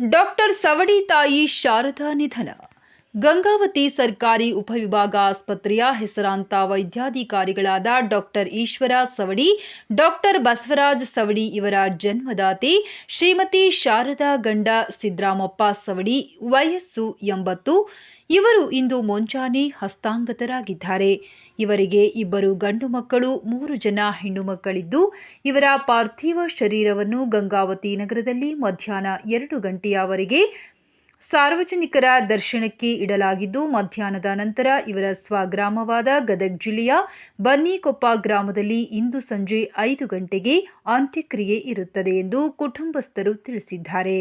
Doctor Savadi ತಾಯಿ ಶಾರದಾ ನಿಧನ. ಗಂಗಾವತಿ ಸರ್ಕಾರಿ ಉಪವಿಭಾಗ ಆಸ್ಪತ್ರೆಯ ಹೆಸರಾಂತ ವೈದ್ಯಾಧಿಕಾರಿಗಳಾದ ಡಾಕ್ಟರ್ ಈಶ್ವರ ಸವಡಿ, ಡಾಕ್ಟರ್ ಬಸವರಾಜ್ ಸವಡಿ ಇವರ ಜನ್ಮದಾತಿ, ಶ್ರೀಮತಿ ಶಾರದಾ ಗಂಡ ಸಿದ್ರಾಮಪ್ಪ ಸವಡಿ ವಯಸ್ಸು ಎಂಬತ್ತು. ಇವರು ಇಂದು ಮುಂಜಾನೆ ಹಸ್ತಾಂಗತರಾಗಿದ್ದಾರೆ. ಇವರಿಗೆ ಇಬ್ಬರು ಗಂಡು ಮಕ್ಕಳು, ಮೂರು ಜನ ಹೆಣ್ಣು ಮಕ್ಕಳಿದ್ದು. ಇವರ ಪಾರ್ಥಿವ ಶರೀರವನ್ನು ಗಂಗಾವತಿ ನಗರದಲ್ಲಿ ಮಧ್ಯಾಹ್ನ ಎರಡು ಗಂಟೆಯವರೆಗೆ ಸಾರ್ವಜನಿಕರ ದರ್ಶನಕ್ಕೆ ಇಡಲಾಗಿದ್ದು, ಮಧ್ಯಾಹ್ನದ ನಂತರ ಇವರ ಸ್ವಗ್ರಾಮವಾದ ಗದಗ್ ಜಿಲ್ಲೆಯ ಬನ್ನಿಕೊಪ್ಪ ಗ್ರಾಮದಲ್ಲಿ ಇಂದು ಸಂಜೆ ಐದು ಗಂಟೆಗೆ ಅಂತ್ಯಕ್ರಿಯೆ ಇರುತ್ತದೆ ಎಂದು ಕುಟುಂಬಸ್ಥರು ತಿಳಿಸಿದ್ದಾರೆ.